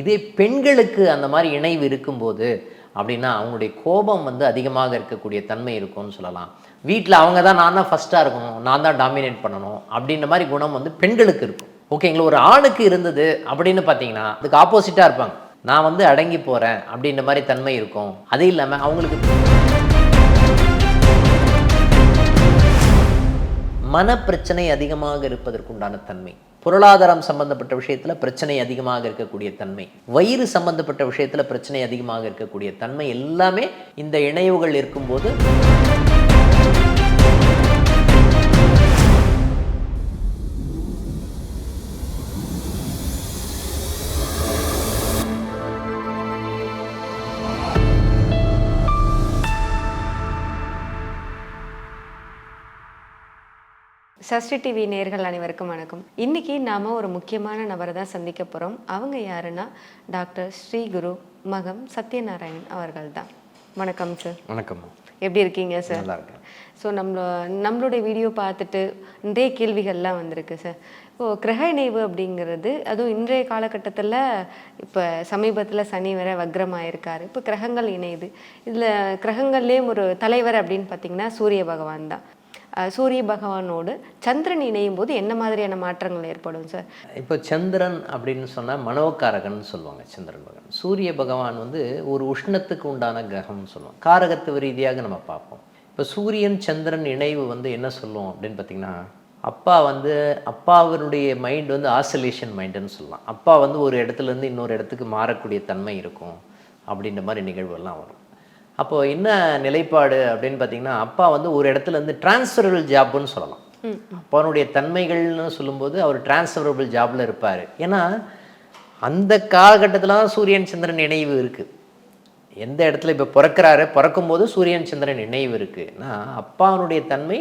இதே பெண்களுக்கு அந்த மாதிரி இணைவு இருக்கும்போது அப்படின்னா அவங்களுடைய கோபம் வந்து அதிகமாக இருக்கக்கூடிய தன்மை இருக்கும்னு சொல்லலாம். வீட்டில் அவங்க தான் நான் தான் ஃபஸ்ட்டாக இருக்கணும் நான் தான் டாமினேட் பண்ணணும் அப்படின்ற மாதிரி குணம் வந்து பெண்களுக்கு இருக்கும். ஓகேங்களா ஒரு ஆணுக்கு இருந்தது அப்படின்னு பார்த்தீங்கன்னா அதுக்கு ஆப்போசிட்டாக இருப்பாங்க. நான் வந்து அடங்கி போகிறேன் அப்படின்ற மாதிரி தன்மை இருக்கும். அது இல்லாமல் அவங்களுக்கு மனப்பிரச்சனை அதிகமாக இருப்பதற்குண்டான தன்மை. பொருளாதாரம் சம்பந்தப்பட்ட விஷயத்தில் பிரச்சனை அதிகமாக இருக்கக்கூடிய தன்மை. வயிறு சம்பந்தப்பட்ட விஷயத்தில் பிரச்சனை அதிகமாக இருக்கக்கூடிய தன்மை. எல்லாமே இந்த இணைவுகள் இருக்கும்போது சஷ்டி டிவி நேர்கள் அனைவருக்கும் வணக்கம். இன்னைக்கு நாம ஒரு முக்கியமான நபரை தான் சந்திக்க போறோம். அவங்க யாருன்னா டாக்டர் ஸ்ரீ குரு மகம் சத்யநாராயண் அவர்கள் தான். வணக்கம் சார் வணக்கம். எப்படி இருக்கீங்க சார் நல்லா இருக்கேன். ஸோ நம்மள நம்மளுடைய வீடியோ பார்த்துட்டு நிறைய கேள்விகள்லாம் வந்திருக்கு சார் இப்போது கிரக இணைவு அப்படிங்கிறது அதுவும் இன்றைய காலகட்டத்தில் இப்போ சமீபத்தில் சனி வேற வக்ரமாயிருக்காரு. இப்போ கிரகங்கள் இணையுது. இதில் கிரகங்கள்லேயும் ஒரு தலைவர் அப்படின்னு பார்த்தீங்கன்னா சூரிய பகவான் தான். சூரிய பகவானோடு சந்திரன் இணையும் போது என்ன மாதிரியான மாற்றங்கள் ஏற்படும் சார் இப்போ சந்திரன் அப்படின்னு சொன்னால் மனோகாரகன் சொல்லுவாங்க சந்திரன் பகவான். சூரிய பகவான் வந்து ஒரு உஷ்ணத்துக்கு உண்டான கிரகம்னு சொல்லுவோம். காரகத்துவ ரீதியாக நம்ம பார்ப்போம். இப்போ சூரியன் சந்திரன் இணைவு வந்து என்ன சொல்லுவோம் அப்படின்னு பார்த்தீங்கன்னா அப்பா வந்து அப்பாவினுடைய மைண்ட் வந்து ஆசோலேஷன் மைண்டுன்னு சொல்லலாம். அப்பா வந்து ஒரு இடத்துலேருந்து இன்னொரு இடத்துக்கு மாறக்கூடிய தன்மை இருக்கும் அப்படின்ற மாதிரி நிகழ்வுகள்லாம் வரும். அப்போது என்ன நிலைப்பாடு அப்படின்னு பார்த்தீங்கன்னா அப்பா வந்து ஒரு இடத்துல இருந்து டிரான்ஸ்ஃபரபிள் ஜாப்னு சொல்லலாம். அப்பாவுடைய தன்மைகள்னு சொல்லும்போது அவர் டிரான்ஸ்ஃபரபிள் ஜாப்ல இருப்பார். ஏன்னா அந்த காலகட்டத்தில் தான் சூரியன் சந்திரன் இணைவு இருக்குது எந்த இடத்துல இப்போ பிறக்கிறாரு பிறக்கும்போது சூரியன் சந்திரன் இணைவு இருக்குன்னா அப்பாவுடைய தன்மை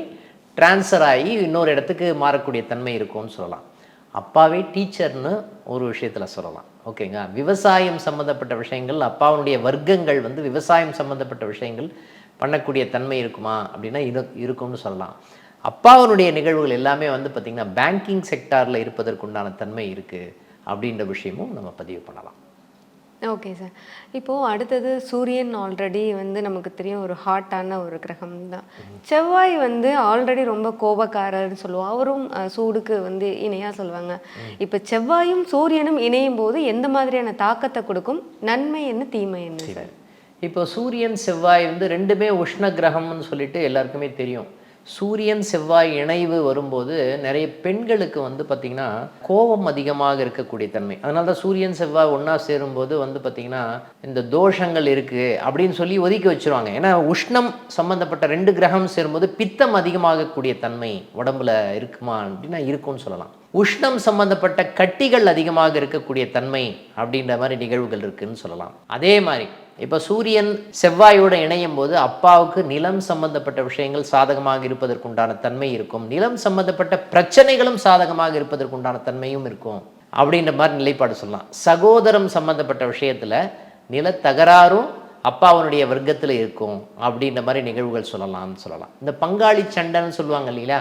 டிரான்ஸ்ஃபர் ஆகி இன்னொரு இடத்துக்கு மாறக்கூடிய தன்மை இருக்கும்னு சொல்லலாம். அப்பாவே டீச்சர்னு ஒரு விஷயத்தில் சொல்லலாம். ஓகேங்க. விவசாயம் சம்மந்தப்பட்ட விஷயங்கள் அப்பாவுடைய வர்க்கங்கள் வந்து விவசாயம் சம்மந்தப்பட்ட விஷயங்கள் பண்ணக்கூடிய தன்மை இருக்குமா? அப்படின்னா இது இருக்கும்னு சொல்லலாம். அப்பாவினுடைய நிகழ்வுகள் எல்லாமே வந்து பார்த்திங்கன்னா பேங்கிங் செக்டாரில் இருப்பதற்குண்டான தன்மை இருக்குது அப்படின்ற விஷயமும் நம்ம பதிவு பண்ணலாம். ஓகே சார் இப்போது அடுத்தது சூரியன் ஆல்ரெடி வந்து நமக்கு தெரியும் ஒரு ஹாட்டான ஒரு கிரகம் தான் செவ்வாய் வந்து ஆல்ரெடி ரொம்ப கோபக்காரர்னு சொல்லுவோம். அவரும் சூடுக்கு வந்து இணையாக சொல்லுவாங்க இப்போ செவ்வாயும் சூரியனும் இணையும் போது எந்த மாதிரியான தாக்கத்தை கொடுக்கும்? நன்மை என்ன தீமை என்ன சார். இப்போ சூரியன் செவ்வாய் வந்து ரெண்டுமே உஷ்ண கிரகம்னு சொல்லிட்டு எல்லாருக்குமே தெரியும். சூரியன் செவ்வாய் இணைவு வரும்போது நிறைய பெண்களுக்கு வந்து பார்த்திங்கன்னா கோபம் அதிகமாக இருக்கக்கூடிய தன்மை. அதனால தான் சூரியன் செவ்வாய் ஒன்றா சேரும்போது வந்து பார்த்திங்கன்னா இந்த தோஷங்கள் இருக்குது அப்படின்னு சொல்லி ஒதுக்கி வச்சிருவாங்க. ஏன்னா உஷ்ணம் சம்மந்தப்பட்ட ரெண்டு கிரகம் சேரும்போது பித்தம் அதிகமாகக்கூடிய தன்மை உடம்புல இருக்குமா அப்படின்னா இருக்கும்னு சொல்லலாம். உஷ்ணம் சம்பந்தப்பட்ட கட்டிகள் அதிகமாக இருக்கக்கூடிய தன்மை அப்படின்ற மாதிரி நிகழ்வுகள் இருக்குன்னு சொல்லலாம். அதே மாதிரி இப்போ சூரியன் செவ்வாயோடு இணையும் போது அப்பாவுக்கு நிலம் சம்பந்தப்பட்ட விஷயங்கள் சாதகமாக இருப்பதற்குண்டான தன்மை இருக்கும். நிலம் சம்பந்தப்பட்ட பிரச்சனைகளும் சாதகமாக இருப்பதற்குண்டான தன்மையும் இருக்கும். அப்படின்ற மாதிரி நிலைப்பாடு சொல்லலாம். சகோதரம் சம்பந்தப்பட்ட விஷயத்தில் நில தகராறும் அப்பாவனுடைய வர்க்கத்தில் இருக்கும் அப்படின்ற மாதிரி நிகழ்வுகள் சொல்லலாம்னு சொல்லலாம். இந்த பங்காளி சண்டைன்னு சொல்லுவாங்க இல்லைங்களா?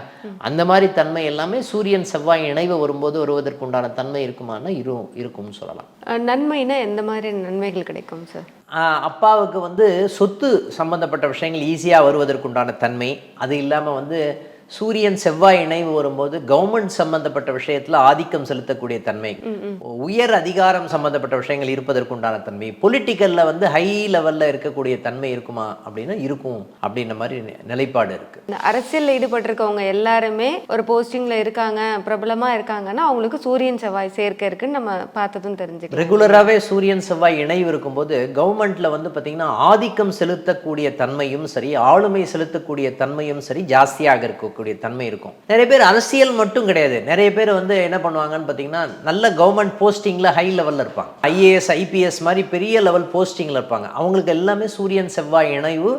அந்த மாதிரி தன்மை எல்லாமே சூரியன் செவ்வாய் இணைவு வரும்போது வருவதற்குண்டான தன்மை இருக்குமானா இரு இருக்கும்னு சொல்லலாம். நன்மைனா எந்த மாதிரி நன்மைகள் கிடைக்கும் சார் அப்பாவுக்கு வந்து சொத்து சம்பந்தப்பட்ட விஷயங்கள் ஈஸியாக வருவதற்குண்டான தன்மை அது இல்லாமல் வந்து சூரியன் செவ்வாய் இணைவு வரும்போது கவர்மெண்ட் சம்பந்தப்பட்ட விஷயத்தில் ஆதிக்கம் செலுத்தக்கூடிய தன்மை. உயர் அதிகாரம் சம்பந்தப்பட்ட விஷயங்கள் இருப்பதற்குண்டான தன்மை. பொலிட்டிக்கலில் வந்து ஹை லெவலில் இருக்கக்கூடிய தன்மை இருக்குமா அப்படின்னா இருக்கும் அப்படின்ற மாதிரி நிலைப்பாடு இருக்குது இந்த அரசியலில் ஈடுபட்டிருக்கவங்க எல்லாருமே ஒரு போஸ்டிங்ல இருக்காங்க பிரபலமா இருக்காங்கன்னா அவங்களுக்கு சூரியன் செவ்வாய் சேர்க்கை இருக்குன்னு நம்ம பார்த்ததும் தெரிஞ்சுக்கலாம். ரெகுலராகவே சூரியன் செவ்வாய் இணைவு இருக்கும்போது கவர்மெண்ட்ல வந்து பார்த்தீங்கன்னா ஆதிக்கம் செலுத்தக்கூடிய தன்மையும் சரி ஆளுமை செலுத்தக்கூடிய தன்மையும் சரி ஜாஸ்தியாக இருக்கக்கூடிய தன்மை இருக்கும். நிறைய பேர் அரசியல் மட்டும் கிடையாது. நிறைய பேர் வந்து என்ன பண்ணுவாங்கன்னு பார்த்தீங்கன்னா நல்ல கவர்மெண்ட் போஸ்டிங்கில் ஹை லெவலில் இருப்பாங்க. ஐஏஎஸ் ஐபிஎஸ் மாதிரி பெரிய லெவல் போஸ்டிங்கில் இருப்பாங்க. அவங்களுக்கு எல்லாமே சூரியன் செவ்வாய் இணைவு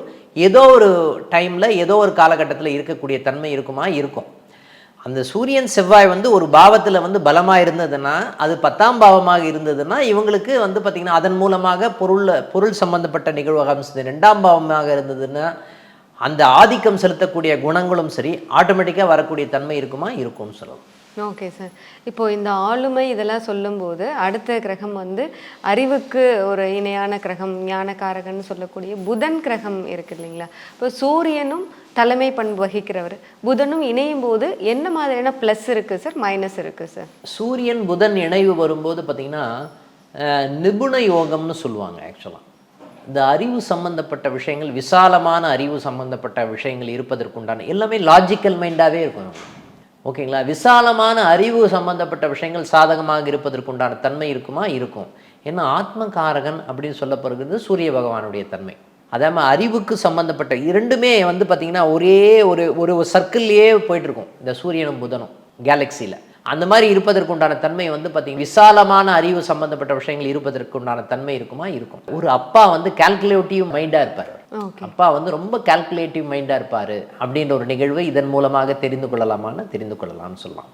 ஏதோ ஒரு டைமில் ஏதோ ஒரு காலகட்டத்தில் இருக்கக்கூடிய தன்மை இருக்குமா? இருக்கும். அந்த சூரியன் செவ்வாய் வந்து ஒரு பாவத்தில் வந்து பலமாக இருந்ததுன்னா அது பத்தாம் பாவமாக இருந்ததுன்னா இவங்களுக்கு வந்து பார்த்திங்கன்னா அதன் மூலமாக பொருள் பொருள் சம்பந்தப்பட்ட நிகழ்வாக அமைச்சது ரெண்டாம் பாவமாக இருந்ததுன்னா அந்த ஆதிக்கம் செலுத்தக்கூடிய குணங்களும் சரி ஆட்டோமேட்டிக்காக வரக்கூடிய தன்மை இருக்குமா? இருக்கும்னு சொல்லலாம். ஓகே சார் இப்போ இந்த ஆளுமை இதெல்லாம் சொல்லும்போது அடுத்த கிரகம் வந்து அறிவுக்கு ஒரு இணையான கிரகம் ஞானகாரகன்னு சொல்லக்கூடிய புதன் கிரகம் இருக்கு இல்லைங்களா? இப்போ சூரியனும் தலைமை பண்பு வகிக்கிறவர். புதனும் இணையும் போது என்ன மாதிரியான ப்ளஸ் இருக்கு சார் மைனஸ் இருக்கு சார் சூரியன் புதன் இணைவு வரும்போது பார்த்தீங்கன்னா நிபுண யோகம்னு சொல்லுவாங்க ஆக்சுவலாக இந்த அறிவு சம்பந்தப்பட்ட விஷயங்கள் விசாலமான அறிவு சம்பந்தப்பட்ட விஷயங்கள் இருப்பதற்குண்டான எல்லாமே லாஜிக்கல் மைண்டாகவே இருக்கும் ஓகேங்களா விசாலமான அறிவு சம்பந்தப்பட்ட விஷயங்கள் சாதகமாக இருப்பதற்குண்டான தன்மை இருக்குமா? இருக்கும். ஏன்னா ஆத்மகாரகன் அப்படின்னு சொல்லப்படுகிறது சூரிய பகவானுடைய தன்மை. அதே மாதிரி அறிவுக்கு சம்பந்தப்பட்ட இரண்டுமே வந்து பார்த்திங்கன்னா ஒரே ஒரு ஒரு சர்க்கிள்லேயே போயிட்டுருக்கும் இந்த சூரியனும் புதனும் கேலக்சியில் அந்த மாதிரி இருப்பதற்குண்டான தன்மை வந்து பார்த்தீங்கன்னா விசாலமான அறிவு சம்பந்தப்பட்ட விஷயங்கள் இருப்பதற்குண்டான தன்மை இருக்குமா? இருக்கும். ஒரு அப்பா வந்து கால்குலேட்டிவ் மைண்டாக இருப்பார். அப்பா வந்து ரொம்ப கால்குலேட்டிவ் மைண்டாக இருப்பார் அப்படின்ற ஒரு நிகழ்வை இதன் மூலமாக தெரிந்து கொள்ளலாமான்னு தெரிந்து கொள்ளலாம்னு சொல்லலாம்.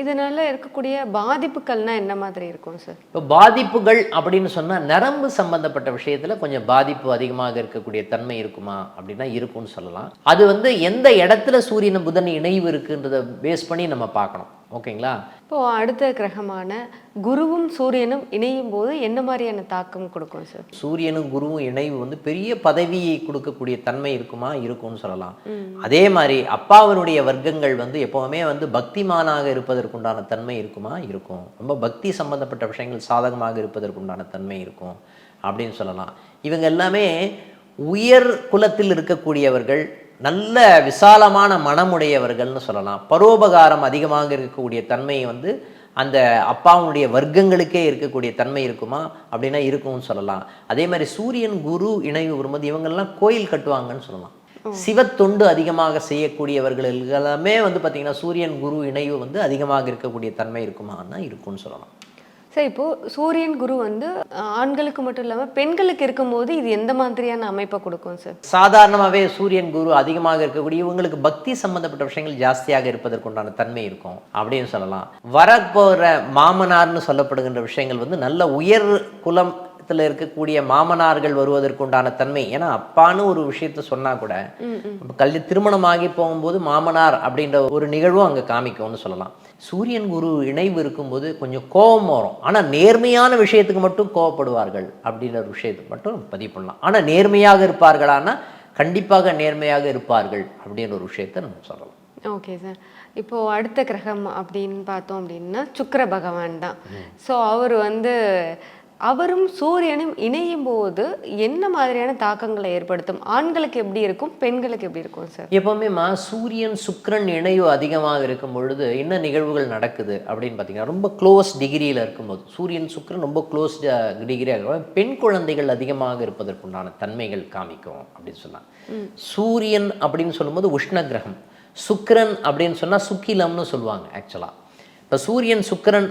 இதனால இருக்கக்கூடிய பாதிப்புகள்னா என்ன மாதிரி இருக்கும் சார் இப்போ பாதிப்புகள் அப்படின்னு சொன்னால் நரம்பு சம்பந்தப்பட்ட விஷயத்தில் கொஞ்சம் பாதிப்பு அதிகமாக இருக்கக்கூடிய தன்மை இருக்குமா அப்படின்னா இருக்கும்னு சொல்லலாம். அது வந்து எந்த இடத்துல சூரியன் புதன் இணைவு இருக்குன்றதை பேஸ் பண்ணி நம்ம பார்க்கணும். ஓகேங்களா? இப்போ அடுத்த கிரகமான குருவும் சூரியனும் இணையும் போது என்ன மாதிரியான தாக்கம் கொடுக்கும் சார்? சூரியனும் குருவும் இணைவு வந்து பெரிய பதவியை கொடுக்கக்கூடிய தன்மை இருக்குமா? இருக்கும்னு சொல்லலாம். அதே மாதிரி அப்பாவினுடைய வர்க்கங்கள் வந்து எப்பவுமே வந்து பக்திமானாக இருப்பதற்குண்டான தன்மை இருக்குமா? இருக்கும். ரொம்ப பக்தி சம்பந்தப்பட்ட விஷயங்கள் சாதகமாக இருப்பதற்குண்டான தன்மை இருக்கும். அப்படின்னு சொல்லலாம். இவங்க எல்லாமே உயர் குலத்தில் இருக்கக்கூடியவர்கள் நல்ல விசாலமான மனமுடையவர்கள்னு சொல்லலாம். பரோபகாரம் அதிகமாக இருக்கக்கூடிய தன்மை வந்து அந்த அப்பாவுடைய வர்க்கங்களுக்கே இருக்கக்கூடிய தன்மை இருக்குமா? அப்படின்னா இருக்கும்னு சொல்லலாம். அதே மாதிரி சூரியன் குரு இணைவு வரும்போது இவங்கெல்லாம் கோயில் கட்டுவாங்கன்னு சொல்லலாம். சிவத்தொண்டு அதிகமாக செய்யக்கூடியவர்கள் எல்லாமே வந்து பார்த்திங்கன்னா சூரியன் குரு இணைவு வந்து அதிகமாக இருக்கக்கூடிய தன்மை இருக்குமான்னா இருக்கும்னு சொல்லலாம். சார் இப்போ சூரியன் குரு வந்து ஆண்களுக்கு மட்டும் இல்லாமல் பெண்களுக்கு இருக்கும்போது இது எந்த மாதிரியான அமைப்பை கொடுக்கும் சார் சாதாரணமாகவே சூரியன் குரு அதிகமாக இருக்கக்கூடிய இவங்களுக்கு பக்தி சம்பந்தப்பட்ட விஷயங்கள் ஜாஸ்தியாக இருப்பதற்குண்டான தன்மை இருக்கும் அப்படின்னு சொல்லலாம். வரப்போகிற மாமனார்னு சொல்லப்படுகின்ற விஷயங்கள் வந்து நல்ல உயர் குலத்தில் இருக்கக்கூடிய மாமனார்கள் வருவதற்குண்டான தன்மை. ஏன்னா அப்பான்னு ஒரு விஷயத்த சொன்னா கூட கல்வி திருமணமாகி போகும்போது மாமனார் அப்படின்ற ஒரு நிகழ்வும் அங்கே காமிக்கும்னு சொல்லலாம். சூரியன் குரு இணைவு இருக்கும்போது கொஞ்சம் கோபம் வரும். ஆனால் நேர்மையான விஷயத்துக்கு மட்டும் கோவப்படுவார்கள் அப்படின்ற ஒரு விஷயத்தை மட்டும் பதிவு பண்ணலாம். ஆனால் நேர்மையாக இருப்பார்களானா கண்டிப்பாக நேர்மையாக இருப்பார்கள் அப்படின்ற ஒரு விஷயத்தை நம்ம சொல்லலாம். Okay sir. இப்போ அடுத்த கிரகம் அப்படின்னு பார்த்தோம் அப்படின்னா சுக்கிர பகவான் தான். ஸோ அவர் வந்து அவரும் சூரியனும் இணையும் போது என்ன மாதிரியான தாக்கங்களை ஏற்படுத்தும்? ஆண்களுக்கு எப்படி இருக்கும்? பெண்களுக்கு எப்படி இருக்கும் சார்? எப்பவுமேமா சூரியன் சுக்கிரன் இணைவு அதிகமாக இருக்கும் பொழுது என்ன நிகழ்வுகள் நடக்குது அப்படின்னு பார்த்தீங்கன்னா ரொம்ப க்ளோஸ் டிகிரியில் இருக்கும்போது சூரியன் சுக்கிரன் ரொம்ப க்ளோஸ் டிகிரியாக இருக்கும் பெண் குழந்தைகள் அதிகமாக இருப்பதற்குண்டான தன்மைகள் காமிக்கும் அப்படின்னு சொன்னாங்க சூரியன் அப்படின்னு சொல்லும்போது உஷ்ண கிரகம் சுக்கிரன் அப்படின்னு சொன்னால் சுக்கிலம்னு சொல்லுவாங்க ஆக்சுவலாக இப்போ சூரியன் சுக்கிரன்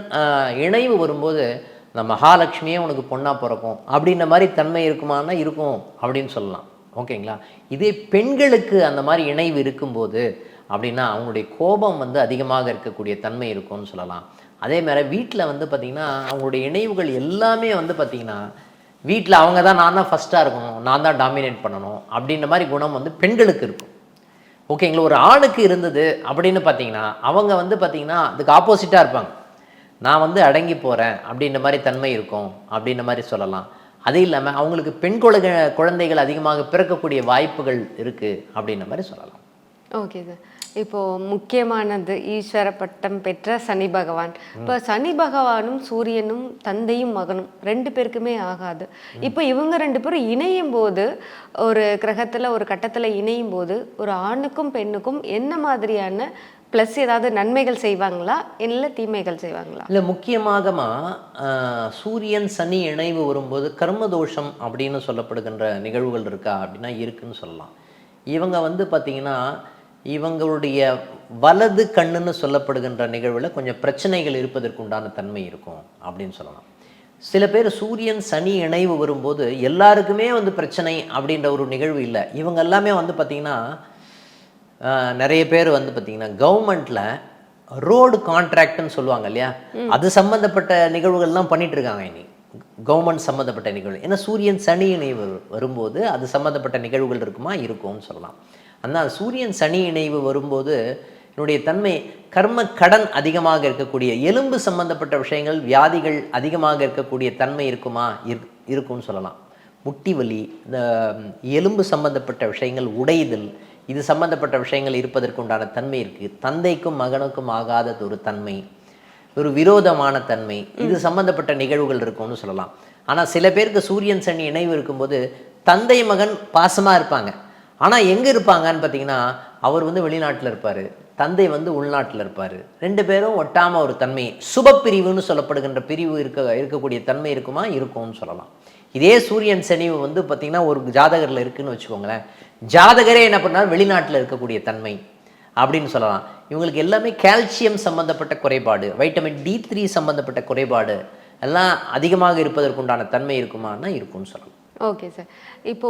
இணைவு வரும்போது இந்த மகாலட்சுமியே உனக்கு பொண்ணாக பிறக்கும். அப்படின்ற மாதிரி தன்மை இருக்குமானா இருக்கும் அப்படின்னு சொல்லலாம். ஓகேங்களா? இதே பெண்களுக்கு அந்த மாதிரி இணைவு இருக்கும்போது அப்படின்னா அவங்களுடைய கோபம் வந்து அதிகமாக இருக்கக்கூடிய தன்மை இருக்கும்னு சொல்லலாம். அதே மாதிரி வீட்டில் வந்து பார்த்திங்கன்னா அவங்களுடைய இணைவுகள் எல்லாமே வந்து பார்த்திங்கன்னா வீட்டில் அவங்க தான் நான் தான் ஃபஸ்ட்டாக இருக்கணும் நான் தான் டாமினேட் பண்ணணும் அப்படின்ற மாதிரி குணம் வந்து பெண்களுக்கு இருக்கும். ஓகேங்களா? ஒரு ஆணுக்கு இருந்தது அப்படின்னு பார்த்தீங்கன்னா அவங்க வந்து பார்த்திங்கன்னா அதுக்கு ஆப்போசிட்டாக இருப்பாங்க. நான் வந்து அடங்கி போகிறேன் அப்படின்ற மாதிரி தன்மை இருக்கும் அப்படின்ற மாதிரி சொல்லலாம். அது இல்லாமல் அவங்களுக்கு பெண் குழந்தை குழந்தைகள் அதிகமாக பிறக்கக்கூடிய வாய்ப்புகள் இருக்குது அப்படின்ற மாதிரி சொல்லலாம். Okay sir. இப்போ முக்கியமானது ஈஸ்வர பட்டம் பெற்ற சனி பகவான். இப்போ சனி பகவானும் சூரியனும் தந்தையும் மகனும் ரெண்டு பேருக்குமே ஆகாது. இப்போ இவங்க ரெண்டு பேரும் இணையும் போது ஒரு கிரகத்துல ஒரு கட்டத்துல இணையும் போது ஒரு ஆணுக்கும் பெண்ணுக்கும் என்ன மாதிரியான ப்ளஸ் ஏதாவது நன்மைகள் செய்வாங்களா? இல்லை தீமைகள் செய்வாங்களா? இல்லை முக்கியமாகமா சூரியன் சனி இணைவு வரும்போது கர்மதோஷம் அப்படின்னு சொல்லப்படுகின்ற நிகழ்வுகள் இருக்கா அப்படின்னா இருக்குன்னு சொல்லலாம். இவங்க வந்து பார்த்திங்கன்னா இவங்களுடைய வலது கண்ணுன்னு சொல்லப்படுகின்ற நிகழ்வில் கொஞ்சம் பிரச்சனைகள் இருப்பதற்குண்டான தன்மை இருக்கும் அப்படின்னு சொல்லலாம். சில பேர் சூரியன் சனி இணைவு வரும்போது எல்லாருக்குமே வந்து பிரச்சனை அப்படின்ற ஒரு நிகழ்வு இல்லை. இவங்க எல்லாமே வந்து பார்த்திங்கன்னா நிறைய பேர் வந்து பார்த்தீங்கன்னா கவர்மெண்ட்டில் ரோடு கான்ட்ராக்ட்னு சொல்லுவாங்க இல்லையா? அது சம்மந்தப்பட்ட நிகழ்வுகள்லாம் பண்ணிட்டு இருக்காங்க இனி. கவர்மெண்ட் சம்மந்தப்பட்ட நிகழ்வு. ஏன்னா சூரியன் சனி இணைவு வரும்போது அது சம்மந்தப்பட்ட நிகழ்வுகள் இருக்குமா? இருக்கும்னு சொல்லலாம். ஆனால் சூரியன் சனி இணைவு வரும்போது என்னுடைய தன்மை கர்ம கடன் அதிகமாக இருக்கக்கூடிய எலும்பு சம்பந்தப்பட்ட விஷயங்கள் வியாதிகள் அதிகமாக இருக்கக்கூடிய தன்மை இருக்குமா? இரு இருக்கும்னு சொல்லலாம். முட்டி வலி இந்த எலும்பு சம்பந்தப்பட்ட விஷயங்கள் உடைதல் இது சம்பந்தப்பட்ட விஷயங்கள் இருப்பதற்கு உண்டான தன்மை இருக்குது தந்தைக்கும் மகனுக்கும் ஆகாதது ஒரு தன்மை ஒரு விரோதமான தன்மை. இது சம்பந்தப்பட்ட நிகழ்வுகள் இருக்கும்னு சொல்லலாம். ஆனால் சில பேருக்கு சூரியன் சனி இணைவு இருக்கும்போது தந்தை மகன் பாசமாக இருப்பாங்க. ஆனால் எங்கே இருப்பாங்கன்னு பார்த்தீங்கன்னா அவர் வந்து வெளிநாட்டில் இருப்பார். தந்தை வந்து உள்நாட்டில் இருப்பார். ரெண்டு பேரும் ஒட்டாமல் ஒரு தன்மை. சுப பிரிவுன்னு சொல்லப்படுகின்ற பிரிவு இருக்க இருக்கக்கூடிய தன்மை இருக்குமா? இருக்கும்னு சொல்லலாம். இதே சூரியன் சனிவு வந்து பார்த்திங்கன்னா ஒரு ஜாதகரில் இருக்குன்னு வச்சுக்கோங்களேன். ஜாதகரே என்ன பண்ணால் வெளிநாட்டில் இருக்கக்கூடிய தன்மை அப்படின்னு சொல்லலாம். இவங்களுக்கு எல்லாமே கால்சியம் சம்பந்தப்பட்ட குறைபாடு வைட்டமின் டி த்ரீ சம்பந்தப்பட்ட குறைபாடு எல்லாம் அதிகமாக இருப்பதற்குண்டான தன்மை இருக்குமான்னா இருக்கும்னு சொல்லலாம். ஓகே சார் இப்போ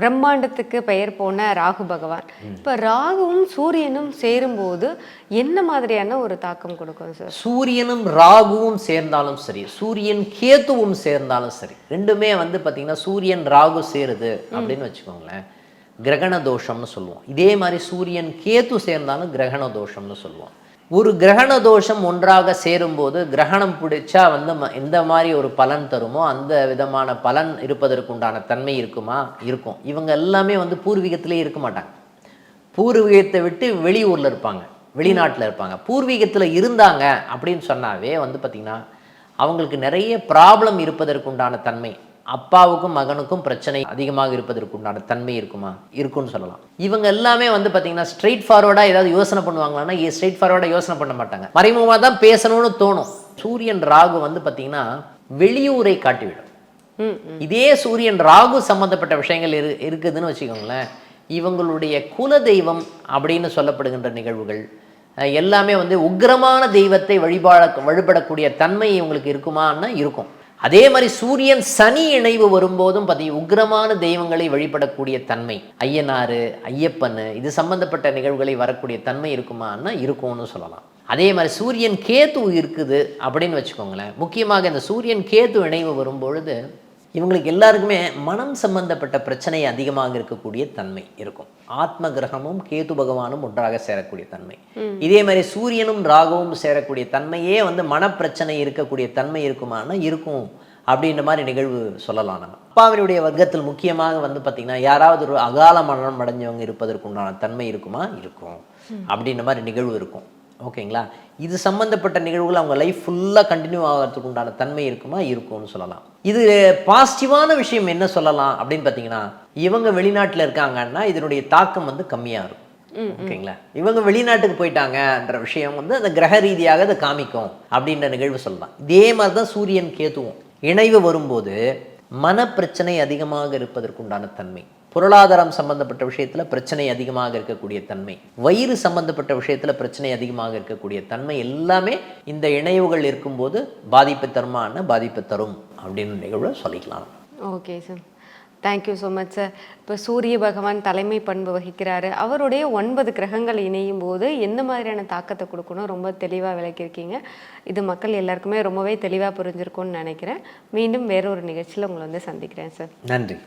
பிரம்மாண்டத்துக்கு பெயர் போன ராகு பகவான். இப்போ ராகுவும் சூரியனும் சேரும்போது என்ன மாதிரியான ஒரு தாக்கம் கொடுக்கும் சார் சூரியனும் ராகுவும் சேர்ந்தாலும் சரி சூரியன் கேத்துவும் சேர்ந்தாலும் சரி ரெண்டுமே வந்து பார்த்திங்கன்னா சூரியன் ராகு சேருது அப்படின்னு வச்சுக்கோங்களேன். கிரகண தோஷம்னு சொல்லுவோம். இதே மாதிரி சூரியன் கேத்து சேர்ந்தாலும் கிரகண தோஷம்னு சொல்லுவோம். ஒரு கிரகண தோஷம் ஒன்றாக சேரும்போது கிரகணம் பிடிச்சா வந்து ம- எந்த மாதிரி ஒரு பலன் தருமோ அந்த விதமான பலன் இருப்பதற்குண்டான தன்மை இருக்குமா? இருக்கும். இவங்க எல்லாமே வந்து பூர்வீகத்திலே இருக்க மாட்டாங்க. பூர்வீகத்தை விட்டு வெளியூரில் இருப்பாங்க. வெளிநாட்டில் இருப்பாங்க. பூர்வீகத்தில் இருந்தாங்க அப்படின்னு சொன்னாவே வந்து பார்த்திங்கன்னா அவங்களுக்கு நிறைய ப்ராப்ளம் இருப்பதற்குண்டான தன்மை அப்பாவுக்கும் மகனுக்கும் பிரச்சனை அதிகமாக இருப்பதற்குண்டான தன்மை இருக்குமா? இருக்குன்னு சொல்லலாம். இவங்க எல்லாமே வந்து பார்த்திங்கன்னா ஸ்ட்ரெயிட் ஃபார்வர்டாக ஏதாவது யோசனை பண்ணுவாங்களான்னா ஸ்ட்ரெயிட் ஃபார்வர்டாக யோசனை பண்ண மாட்டாங்க. மறைமுகமாக தான் பேசணும்னு தோணும். சூரியன் ராகு வந்து பார்த்திங்கன்னா வெளியூரை காட்டிவிடும். ம் இதே சூரியன் ராகு சம்பந்தப்பட்ட விஷயங்கள் இரு இருக்குதுன்னு வச்சுக்கோங்களேன் இவங்களுடைய குல தெய்வம் அப்படின்னு சொல்லப்படுகின்ற நிகழ்வுகள் எல்லாமே வந்து உக்கிரமான தெய்வத்தை வழிபாட வழிபடக்கூடிய தன்மை இவங்களுக்கு இருக்குமான்னா இருக்கும். அதே மாதிரி சூரியன் சனி இணைவு வரும்போதும் பார்த்தீங்க உக்கிரமான தெய்வங்களை வழிபடக்கூடிய தன்மை ஐயனாறு ஐயப்பன் இது சம்பந்தப்பட்ட நிகழ்வுகளை வரக்கூடிய தன்மை இருக்குமான்னா இருக்கும்னு சொல்லலாம். அதே மாதிரி சூரியன் கேத்து இருக்குது அப்படின்னு வச்சுக்கோங்களேன். முக்கியமாக இந்த சூரியன் கேத்து இணைவு வரும்பொழுது இவங்களுக்கு எல்லாருக்குமே மனம் சம்பந்தப்பட்ட பிரச்சனை அதிகமாக இருக்கக்கூடிய தன்மை இருக்கும். ஆத்ம கிரகமும் கேது பகவானும் ஒன்றாக சேரக்கூடிய தன்மை. இதே மாதிரி சூரியனும் ராகுவும் சேரக்கூடிய தன்மையே வந்து மனப்பிரச்சனை இருக்கக்கூடிய தன்மை இருக்குமானா இருக்கும் அப்படின்ற மாதிரி நிகழ்வு சொல்லலாம் நம்ம. அப்பாவினுடைய வர்க்கத்தில் முக்கியமாக வந்து பார்த்திங்கன்னா யாராவது ஒரு அகால மரணம் அடைஞ்சவங்க இருப்பதற்குண்டான தன்மை இருக்குமா? இருக்கும். அப்படின்ற மாதிரி நிகழ்வு இருக்கும். ஓகேங்களா? இது சம்மந்தப்பட்ட நிகழ்வுகள் அவங்க லைஃப் ஃபுல்லாக கண்டினியூ ஆகிறதுக்கு உண்டான தன்மை இருக்குமா? இருக்கும்னு சொல்லலாம். இது பாசிட்டிவான விஷயம் என்ன சொல்லலாம் அப்படின்னு பார்த்தீங்கன்னா இவங்க வெளிநாட்டில் இருக்காங்கன்னா இதனுடைய தாக்கம் வந்து கம்மியாக இருக்கும். ஓகேங்களா? இவங்க வெளிநாட்டுக்கு போயிட்டாங்கன்ற விஷயம் வந்து அந்த கிரக ரீதியாக அதை காமிக்கும் அப்படின்ற நிகழ்வு சொல்லலாம். இதே மாதிரி தான் சூரியன் கேத்துவும் இணைவு வரும்போது மனப்பிரச்சனை அதிகமாக இருப்பதற்குண்டான தன்மை. பொருளாதாரம் சம்பந்தப்பட்ட விஷயத்துல பிரச்சனை அதிகமாக இருக்கக்கூடிய தன்மை. வயிறு சம்பந்தப்பட்ட விஷயத்துல பிரச்சனை அதிகமாக இருக்கக்கூடிய தன்மை எல்லாமே இந்த இணைவுகள் இருக்கும்போது பாதிப்பு தருமான பாதிப்பு தரும் அப்படின்னு நிகழ்வை சொல்லிக்கலாம். Okay sir thank you so much sir இப்போ சூரிய பகவான் தலைமை பண்பு வகிக்கிறாரு. அவருடைய ஒன்பது கிரகங்கள் இணையும் போது எந்த மாதிரியான தாக்கத்தை கொடுக்கணும்? ரொம்ப தெளிவாக விளக்கியிருக்கீங்க. இது மக்கள் எல்லாருக்குமே ரொம்பவே தெளிவாக புரிஞ்சிருக்கும்னு நினைக்கிறேன். மீண்டும் வேற ஒரு நிகழ்ச்சியில் உங்களை வந்து சந்திக்கிறேன் சார் நன்றி.